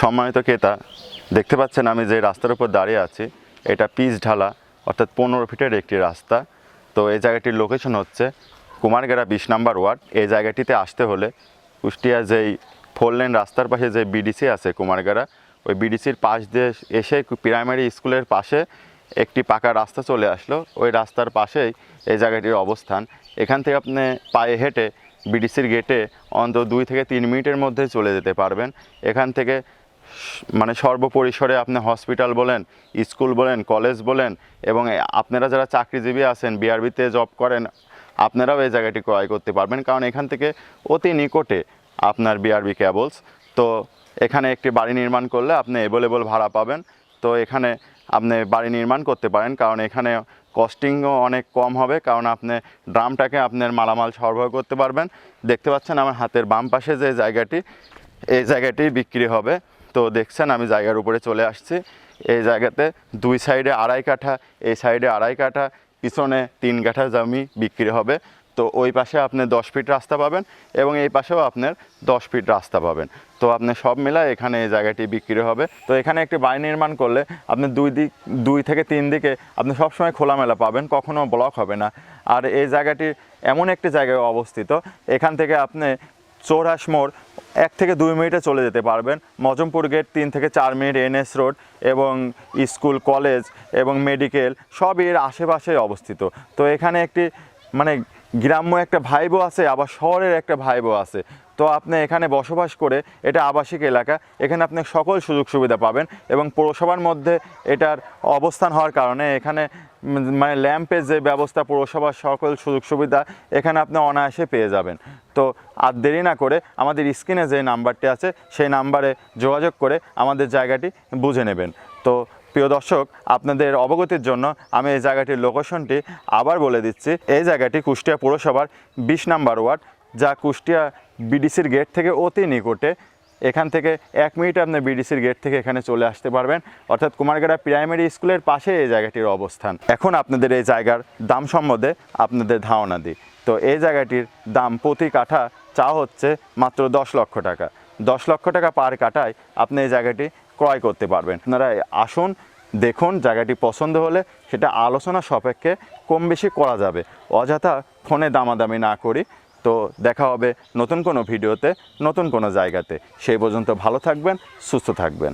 সম্মানিত ক্রেতা, দেখতে পাচ্ছেন আমি যে রাস্তার উপর দাঁড়িয়ে আছি, এটা পিচ ঢালা, অর্থাৎ পনেরো ফিটের একটি রাস্তা। তো এই জায়গাটির লোকেশন হচ্ছে কুমারগেরা বিশ নাম্বার ওয়ার্ড। এই জায়গাটিতে আসতে হলে কুষ্টিয়া যেই ফোর লেন রাস্তার পাশে যে বিডিসি আছে কুমারগেরা, ওই বিডিসির পাশ দিয়ে এসে প্রাইমারি স্কুলের পাশে একটি পাকা রাস্তা চলে আসলো। ওই রাস্তার পাশেই এই জায়গাটির অবস্থান। এখান থেকে আপনি পায়ে হেঁটে বিডিসির গেটে অন্তত দুই থেকে তিন মিনিটের মধ্যে চলে যেতে পারবেন। এখান থেকে মানে সর্বপরিসরে আপনি হসপিটাল বলেন, স্কুল বলেন, কলেজ বলেন, এবং আপনারা যারা চাকরিজীবী আছেন, বিআরবিতে জব করেন, আপনারাও এই জায়গাটি ক্রয় করতে পারবেন। কারণ এখান থেকে অতি নিকটে আপনার বিআরবি ক্যাবলস তো এখানে একটি বাড়ি নির্মাণ করলে আপনি অ্যাভেলেবল ভাড়া পাবেন। তো এখানে আপনি বাড়ি নির্মাণ করতে পারেন। কারণ এখানে কস্টিংও অনেক কম হবে। কারণ আপনি ড্রামটাকে আপনার মালামাল সরবরাহ করতে পারবেন। দেখতে পাচ্ছেন আমার হাতের বাম পাশে যে জায়গাটি, এই জায়গাটি বিক্রি হবে। তো দেখছেন, আমি জায়গার উপরে চলে আসছি। এই জায়গাতে দুই সাইডে আড়াই কাঠা, এই সাইডে আড়াই কাঠা, পিছনে তিন কাঠা জমি বিক্রি হবে। তো ওই পাশে আপনি দশ ফিট রাস্তা পাবেন এবং এই পাশেও আপনার দশ ফিট রাস্তা পাবেন। তো আপনি সব মিলায় এখানে এই জায়গাটি বিক্রি হবে। তো এখানে একটি বাড়ি নির্মাণ করলে আপনি দুই দিক, দুই থেকে তিন দিকে আপনি সবসময় খোলামেলা পাবেন, কখনো ব্লক হবে না। আর এই জায়গাটি এমন একটি জায়গায় অবস্থিত, এখান থেকে আপনি চৌরাস মোড়, এক থেকে দুই মিনিটে চলে যেতে পারবেন। মজমপুর গেট তিন থেকে চার মিনিট এনএস রোড এবং স্কুল, কলেজ এবং মেডিকেল সব এর আশেপাশে অবস্থিত। তো এখানে একটি মানে গ্রাম্য একটা ভাইবো আছে, আবার শহরের একটা ভাইবো আছে। তো আপনি এখানে বসবাস করে এটা আবাসিক এলাকা, এখানে আপনি সকল সুযোগ সুবিধা পাবেন এবং পৌরসভার মধ্যে এটার অবস্থান হওয়ার কারণে এখানে মানে ল্যাম্পের যে ব্যবস্থা, পৌরসভার সকল সুযোগ সুবিধা, এখানে আপনি অনায়াসে পেয়ে যাবেন। তো আর দেরি না করে আমাদের স্ক্রিনে যে নাম্বারটি আছে, সেই নাম্বারে যোগাযোগ করে আমাদের জায়গাটি বুঝে নেবেন। তো প্রিয় দর্শক, আপনাদের অবগতির জন্য আমি এই জায়গাটির লোকেশনটি আবার বলে দিচ্ছি। এই জায়গাটি কুষ্টিয়া পৌরসভার বিশ নাম্বার ওয়ার্ড, যা কুষ্টিয়া বিডিসির গেট থেকে অতি নিকটে এখান থেকে এক মিনিট আপনি বিডিসির গেট থেকে এখানে চলে আসতে পারবেন। অর্থাৎ কুমারগাড়া প্রাইমারি স্কুলের পাশে এই জায়গাটির অবস্থান। এখন আপনাদের এই জায়গার দাম সম্বন্ধে আপনাদের ধারণা দিই। তো এই জায়গাটির দাম প্রতি কাঠা চা হচ্ছে মাত্র দশ লক্ষ টাকা। দশ লক্ষ টাকা পার কাঠায় আপনি এই জায়গাটি ক্রয় করতে পারবেন। আপনারা আসুন, দেখুন জায়গাটি পছন্দ হলে সেটা আলোচনা সাপেক্ষে কম বেশি করা যাবে। অযথা ফোনে দামাদামি না করি। তো দেখা হবে নতুন কোনো ভিডিওতে, নতুন কোনো জায়গাতে। সেই পর্যন্ত ভালো থাকবেন, সুস্থ থাকবেন।